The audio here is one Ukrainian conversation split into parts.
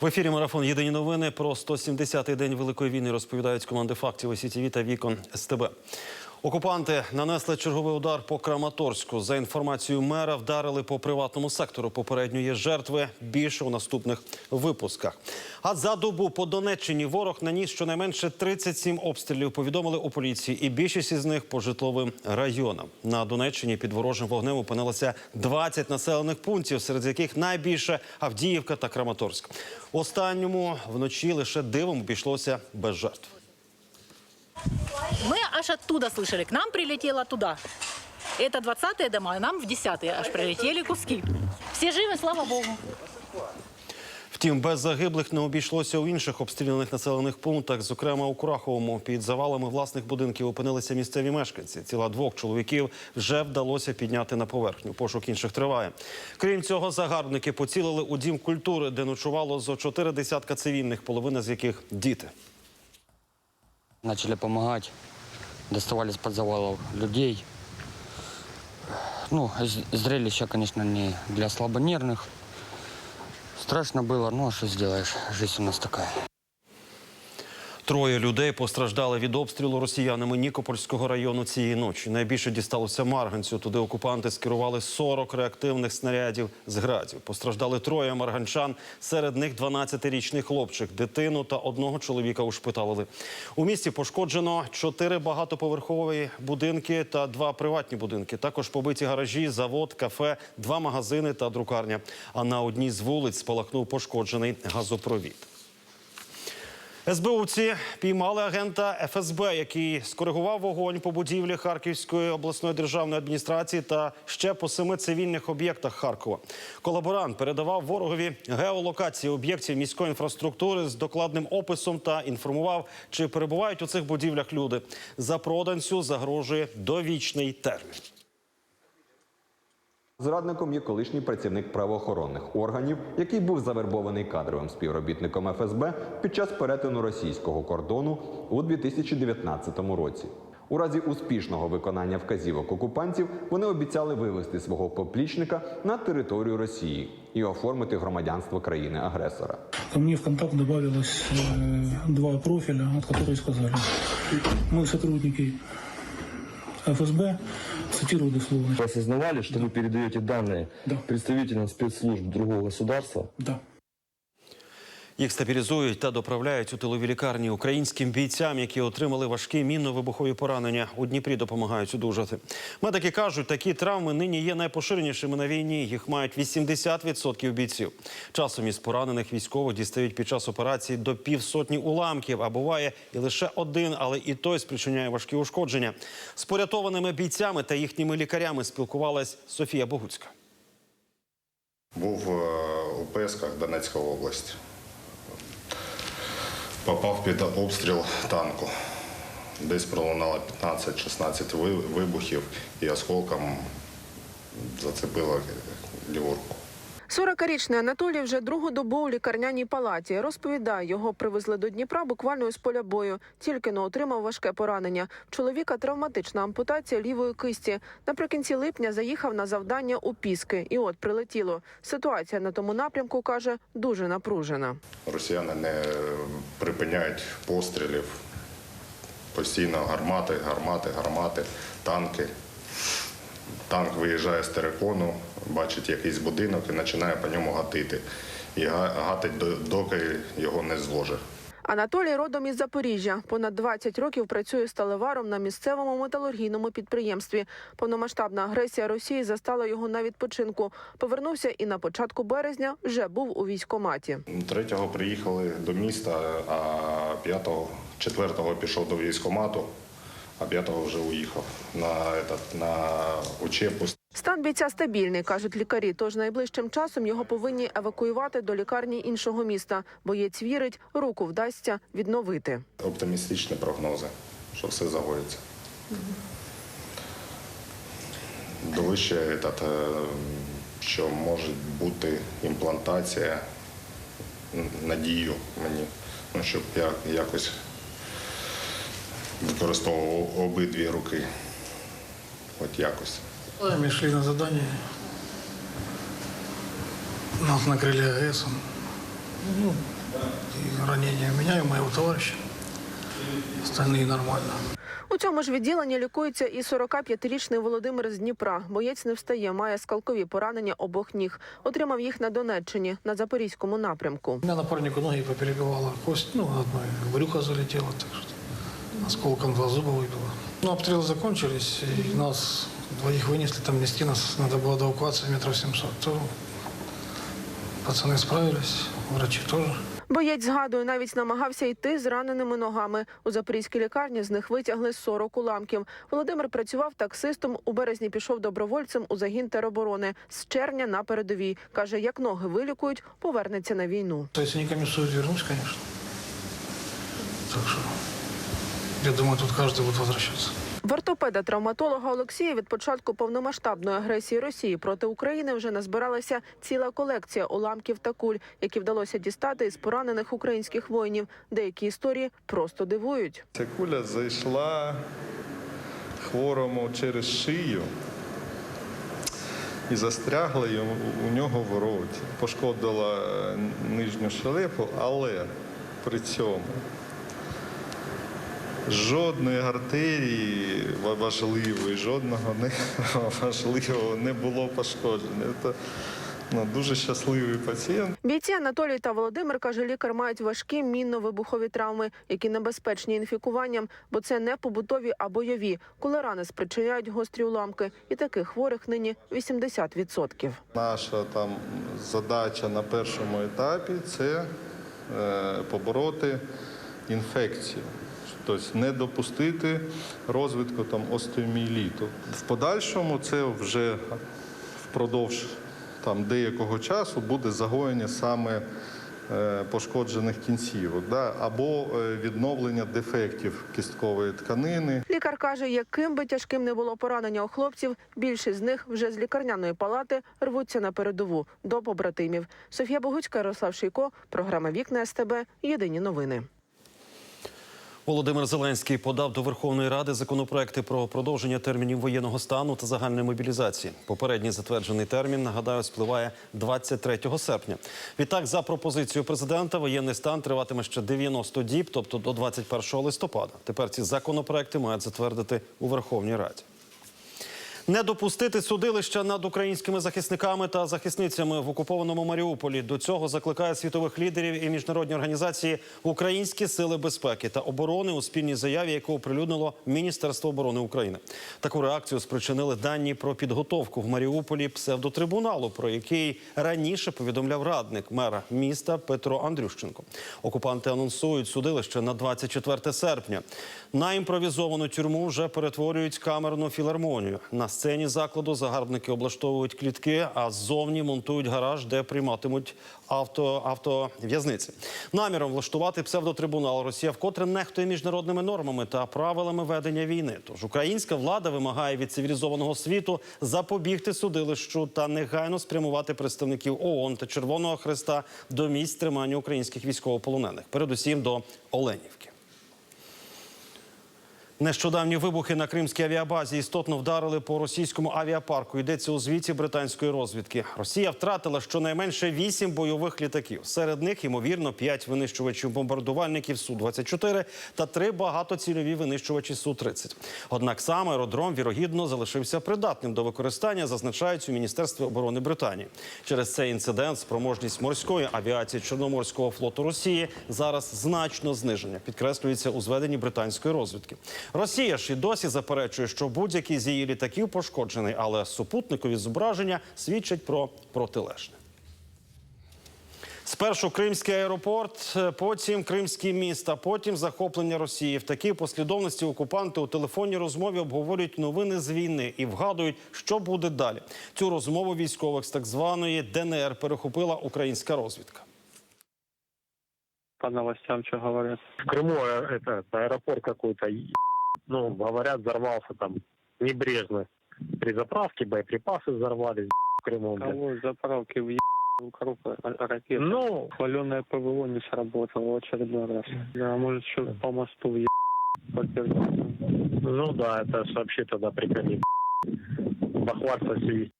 В ефірі марафон Єдині новини про 170-й день Великої війни розповідають команди фактів СІТВ та Вікон СТБ. Окупанти нанесли черговий удар по Краматорську. За інформацією мера, вдарили по приватному сектору. Попередньо є жертви більше у наступних випусках. А за добу по Донеччині ворог наніс щонайменше 37 обстрілів. Повідомили у поліції, і більшість із них по житловим районам. На Донеччині під ворожим вогнем опинилося 20 населених пунктів, серед яких найбільше Авдіївка та Краматорськ. Останньому вночі лише дивом обійшлося без жертв. Мы аж оттуда слышали, к нам прилетело туда. Это 20-е дома, а нам в 10-е аж прилетели куски. Все живы, слава богу. Втім, без загиблих не обійшлося у інших обстріляних населених пунктах. Зокрема, у Кураховому під завалами власних будинків опинилися місцеві мешканці. Тіла двох чоловіків вже вдалося підняти на поверхню. Пошук інших триває. Крім цього, загарбники поцілили у дім культури, де ночувало зо чотири десятка цивільних, половина з яких діти. Начали помогать, доставали из-под завалов людей. Ну, зрелище, конечно, не для слабонервных. Страшно было, ну а что сделаешь, жизнь у нас такая. Троє людей постраждали від обстрілу росіянами Нікопольського району цієї ночі. Найбільше дісталося Марганцю. Туди окупанти скерували 40 реактивних снарядів з градів. Постраждали троє марганчан. Серед них 12-річний хлопчик, дитину та одного чоловіка ушпиталили. У місті пошкоджено чотири багатоповерхові будинки та два приватні будинки. Також побиті гаражі, завод, кафе, два магазини та друкарня. А на одній з вулиць спалахнув пошкоджений газопровід. СБУці піймали агента ФСБ, який скоригував вогонь по будівлі Харківської обласної державної адміністрації та ще по семи цивільних об'єктах Харкова. Колаборант передавав ворогові геолокації об'єктів міської інфраструктури з докладним описом та інформував, чи перебувають у цих будівлях люди. За проданцю загрожує довічний термін. Зрадником є колишній працівник правоохоронних органів, який був завербований кадровим співробітником ФСБ під час перетину російського кордону у 2019 році. У разі успішного виконання вказівок окупантів вони обіцяли вивезти свого поплічника на територію Росії і оформити громадянство країни-агресора. Ко мне в контакт добавилось э, два профиля, от которых сказали, мы сотрудники ФСБ, цитирую дословно. Вы осознавали, что вы передаете данные Да. представителям спецслужб другого государства? Да. Їх стабілізують та доправляють у тилові лікарні українським бійцям, які отримали важкі мінно-вибухові поранення. У Дніпрі допомагають одужати. Медики кажуть, такі травми нині є найпоширенішими на війні. Їх мають 80% бійців. Часом із поранених військових дістають під час операції до півсотні уламків, а буває і лише один, але і той спричиняє важкі ушкодження. З порятованими бійцями та їхніми лікарями спілкувалась Софія Богуцька. Був е, у Песках Донецька область. Попав під обстріл танку. Десь пролунало 15-16 вибухів і осколком зацепило ліворуку. 40-річний Анатолій вже другу добу у лікарняній палаті. Розповідає, його привезли до Дніпра буквально із поля бою. Тільки но отримав важке поранення. Чоловіка травматична ампутація лівої кисті. Наприкінці липня заїхав на завдання у Піски. І от прилетіло. Ситуація на тому напрямку каже дуже напружена. Росіяни не припиняють пострілів. Постійно гармати, гармати, гармати, танки. Танк виїжджає з терикону, бачить якийсь будинок і починає по ньому гатити. І га- гатить до- доки його не зложить. Анатолій родом із Запоріжжя. Понад 20 років працює сталеваром на місцевому металургійному підприємстві. Повномасштабна агресія Росії застала його на відпочинку. Повернувся і на початку березня вже був у військкоматі. Третього приїхали до міста, а п'ятого, четвертого пішов до військкомату, а п'ятого вже уїхав на, этот, на учебу. Стан бійця стабільний, кажуть лікарі. Тож найближчим часом його повинні евакуювати до лікарні іншого міста. Боєць вірить, руку вдасться відновити. Оптимістичні прогнози, що все загоїться. Довище, этот, е, що може бути імплантація, надію мені, ну, щоб я якось використовував обидві руки. От якось. Мы шли на задание. Нас накрыли АЭСом. Ну, и ранения у меня и у моего товарища. Остальные нормально. У цьому ж відділенні лікується і 45-річний Володимир з Дніпра. Боєць не встає, має скалкові поранення обох ніг. Отримав їх на Донеччині, на Запорізькому напрямку. У меня напарнику ноги поперебивала кость, ну, одной брюхо залетело, так что осколком два зуба выбило. Ну, обстрелы закончились, и нас двоих вынесли, там нести нас надо было до эвакуации метров 700. То пацаны справились, врачи тоже. Боєць згадує, навіть намагався йти з раненими ногами. У запорізькій лікарні з них витягли 40 уламків. Володимир працював таксистом. У березні пішов добровольцем у загін тероборони. З червня на передовій каже, як ноги вилікують, повернеться на війну. То если не комиссуют, вернусь, конечно. Так что, я думаю, тут каждый будет возвращаться. В ортопеда-травматолога Олексія від початку повномасштабної агресії Росії проти України вже назбиралася ціла колекція уламків та куль, які вдалося дістати із поранених українських воїнів. Деякі історії просто дивують. Ця куля зайшла хворому через шию і застрягла йому у нього в роті. Пошкодила нижню щелепу, але при цьому жодної артерії важливої, жодного не важливого не було пошкоджено. Це ну, дуже щасливий пацієнт. Бійці Анатолій та Володимир каже, лікар мають важкі мінно-вибухові травми, які небезпечні інфікуванням, бо це не побутові, а бойові, коли рани спричиняють гострі уламки. І таких хворих нині 80%. Наша там задача на першому етапі це е, побороти інфекцію, тобто не допустити розвитку там остеоміеліту. В подальшому це вже впродовж там деякого часу буде загоєння саме е, пошкоджених кінцівок, да, або е, відновлення дефектів кісткової тканини. Лікар каже, яким би тяжким не було поранення у хлопців, більшість з них вже з лікарняної палати рвуться на передову до побратимів. Софія Богуцька, Ярослав Шийко, програма Вікна СТБ. Єдині новини. Володимир Зеленський подав до Верховної Ради законопроекти про продовження термінів воєнного стану та загальної мобілізації. Попередній затверджений термін нагадаю спливає 23 серпня. Відтак, за пропозицією президента, воєнний стан триватиме ще 90 діб, тобто до 21 листопада. Тепер ці законопроекти мають затвердити у Верховній Раді. Не допустити судилища над українськими захисниками та захисницями в окупованому Маріуполі. До цього закликає світових лідерів і міжнародні організації Українські сили безпеки та оборони у спільній заяві, яку оприлюднило Міністерство оборони України. Таку реакцію спричинили дані про підготовку в Маріуполі псевдотрибуналу, про який раніше повідомляв радник мера міста Петро Андрющенко. Окупанти анонсують судилище на 24 серпня. На імпровізовану тюрму вже перетворюють камерну філармонію. На сцені закладу загарбники облаштовують клітки, а ззовні монтують гараж, де прийматимуть авто автов'язниці. Наміром влаштувати псевдотрибунал Росія вкотре нехтує міжнародними нормами та правилами ведення війни. Тож українська влада вимагає від цивілізованого світу запобігти судилищу та негайно спрямувати представників ООН та Червоного Христа до місць тримання українських військовополонених, передусім до Оленівки. Нещодавні вибухи на кримській авіабазі істотно вдарили по російському авіапарку. Йдеться у звіті британської розвідки. Росія втратила щонайменше вісім бойових літаків. Серед них, ймовірно, п'ять винищувачів бомбардувальників су 24 та три багатоцільові винищувачі су 30 Однак сам аеродром вірогідно залишився придатним до використання, зазначають у міністерстві оборони Британії. Через цей інцидент спроможність морської авіації Чорноморського флоту Росії зараз значно зниження. Підкреслюється у зведенні британської розвідки. Росія ж і досі заперечує, що будь-який з її літаків пошкоджений, але супутникові зображення свідчать про протилежне. Спершу Кримський аеропорт, е, потім Кримський міст, а потім захоплення Росії. В такій послідовності окупанти у телефонній розмові обговорюють новини з війни і вгадують, що буде далі. Цю розмову військових з так званої ДНР перехопила українська розвідка. По новостям что говорят? в Крыму э, это, аэропорт какой-то, и, Ну, говорят, взорвался там небрежно. При заправке боеприпасы взорвались в Крыму. Кого заправки в группа ракет? Ну, Хваленое ПВО не сработало в очередной раз. Да, может, что по мосту подтвердить. ну да, это вообще тогда приколи. Бахваться все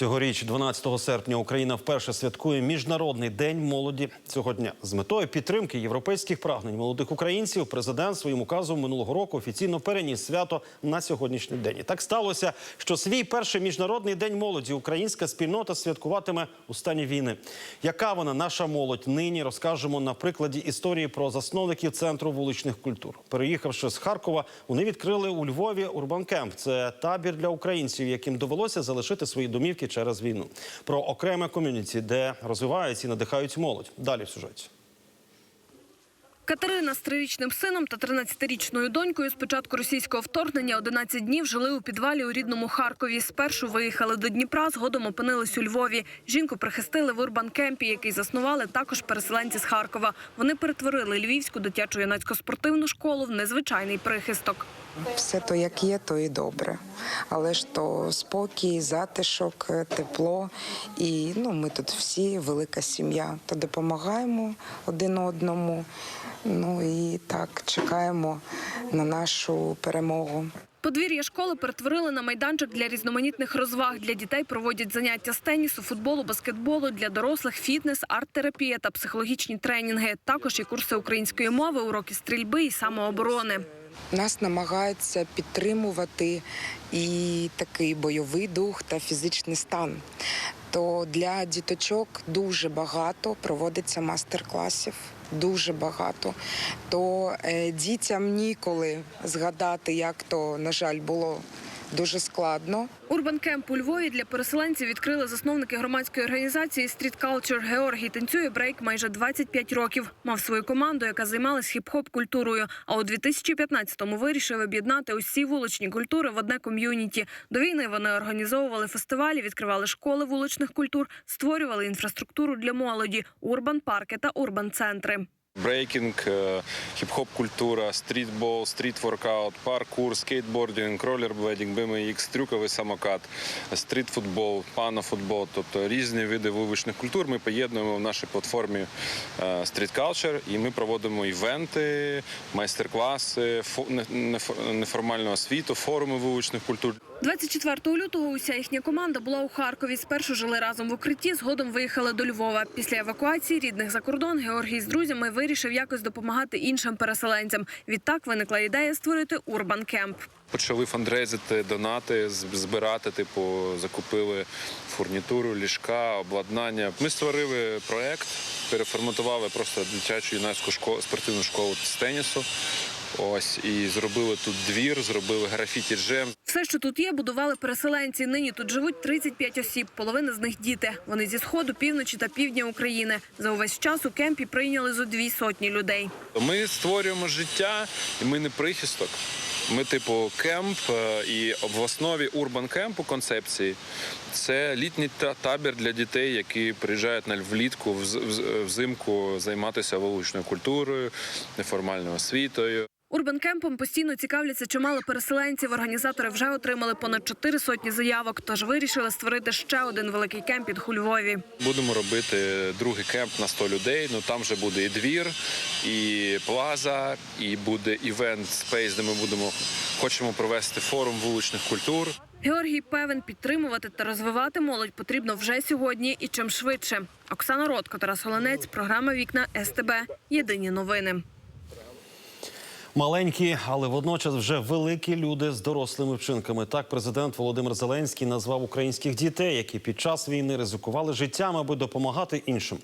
Цьогоріч, 12 серпня, Україна вперше святкує Міжнародний день молоді цього дня. З метою підтримки європейських прагнень молодих українців президент своїм указом минулого року офіційно переніс свято на сьогоднішній день. І так сталося, що свій перший міжнародний день молоді українська спільнота святкуватиме у стані війни. Яка вона наша молодь нині розкажемо на прикладі історії про засновників центру вуличних культур. Переїхавши з Харкова, вони відкрили у Львові Урбан Кемп. Це табір для українців, яким довелося залишити свої домівки через війну. Про окреме ком'юніті, де розвиваються і надихають молодь. Далі в сюжеті. Катерина з трирічним сином та 13-річною донькою з початку російського вторгнення 11 днів жили у підвалі у рідному Харкові. Спершу виїхали до Дніпра, згодом опинились у Львові. Жінку прихистили в Урбан-кемпі, який заснували також переселенці з Харкова. Вони перетворили Львівську дитячу юнацьку спортивну школу в незвичайний прихисток. Все то як є, то і добре. Але ж то спокій, затишок, е, тепло. І ну, ми тут всі велика сім'я. То допомагаємо один одному. Ну і так чекаємо на нашу перемогу. Подвір'я школи перетворили на майданчик для різноманітних розваг. Для дітей проводять заняття з тенісу, футболу, баскетболу, для дорослих фітнес, арт-терапія та психологічні тренінги. Також і курси української мови, уроки стрільби і самооборони. Нас намагаються підтримувати і такий бойовий дух та фізичний стан. То для діточок дуже багато проводиться мастер-класів. Дуже багато. То е, дітям ніколи згадати, як то, на жаль, було дуже складно. Урбан Кемп у Львові для переселенців відкрили засновники громадської організації Street Culture. Георгій танцює брейк майже 25 років. Мав свою команду, яка займалась хіп-хоп культурою. А у 2015-му вирішив об'єднати усі вуличні культури в одне ком'юніті. До війни вони організовували фестивалі, відкривали школи вуличних культур, створювали інфраструктуру для молоді, урбан парки та урбан центри. Брейкінг, хіп-хоп культура, стрітбол, стріт-воркаут, паркур, скейтбординг, ролерблейдинг, BMX, трюковий самокат, стрітфутбол, панофутбол, тобто різні види вуличних культур ми поєднуємо в нашій платформі е, Street Culture і ми проводимо івенти, майстер-класи, фо- не- неформальну освіту, форуми вуличних культур. 24 лютого уся їхня команда була у Харкові. Спершу жили разом в укритті, згодом виїхали до Львова. Після евакуації рідних за кордон Георгій з друзями вирішив якось допомагати іншим переселенцям. Відтак виникла ідея створити Урбан Кемп. Почали фандрейзити, донати, збирати, типу, закупили фурнітуру, ліжка, обладнання. Ми створили проект, переформатували просто дитячу юнацьку школу, спортивну школу з тенісу. Ось і зробили тут двір, зробили графіті джем. Все, що тут є, будували переселенці. Нині тут живуть 35 осіб. Половина з них діти. Вони зі сходу, півночі та півдня України. За увесь час у кемпі прийняли зо дві сотні людей. Ми створюємо життя, і ми не прихисток. Ми, типу, кемп, е, і в основі урбан кемпу концепції це літній та- табір для дітей, які приїжджають на влітку вз- вз- взимку займатися вуличною культурою, неформальною освітою. Урбан кемпом постійно цікавляться чимало переселенців. Організатори вже отримали понад чотири сотні заявок, тож вирішили створити ще один великий кемпінг у Львові. Будемо робити другий кемп на 100 людей. Ну там вже буде і двір, і плаза, і буде івент спейс, де ми будемо хочемо провести форум вуличних культур. Георгій певен, підтримувати та розвивати молодь потрібно вже сьогодні і чим швидше. Оксана Ротко, Тарас Оленець, програма Вікна СТБ. Єдині новини. Маленькі, але водночас вже великі люди з дорослими вчинками. Так президент Володимир Зеленський назвав українських дітей, які під час війни ризикували життям, аби допомагати іншим.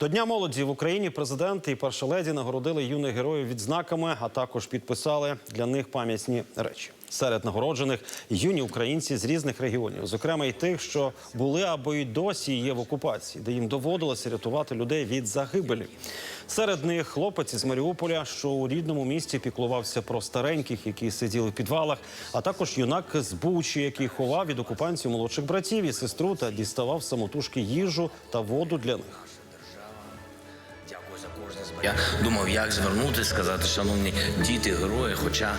До Дня молоді в Україні президент і перша леді нагородили юних героїв відзнаками, а також підписали для них пам'ятні речі. Серед нагороджених юні українці з різних регіонів, зокрема й тих, що були або й досі є в окупації, де їм доводилося рятувати людей від загибелі. Серед них хлопець із Маріуполя, що у рідному місті піклувався про стареньких, які сиділи в підвалах, а також юнак з Бучі, який ховав від окупантів молодших братів і сестру та діставав самотужки їжу та воду для них. Я думав, як звернути, сказати, шановні діти, герої. Хоча,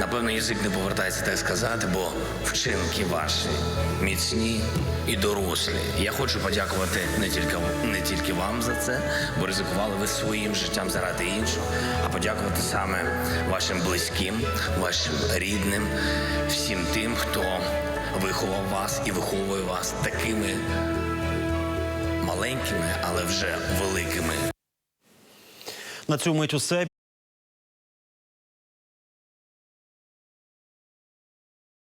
напевно, язик не повертається так сказати, бо вчинки ваші міцні і дорослі. Я хочу подякувати не тільки не тільки вам за це, бо ризикували ви своїм життям заради іншого, а подякувати саме вашим близьким, вашим рідним, всім тим, хто виховав вас і виховує вас такими маленькими, але вже великими. На цю мить усе.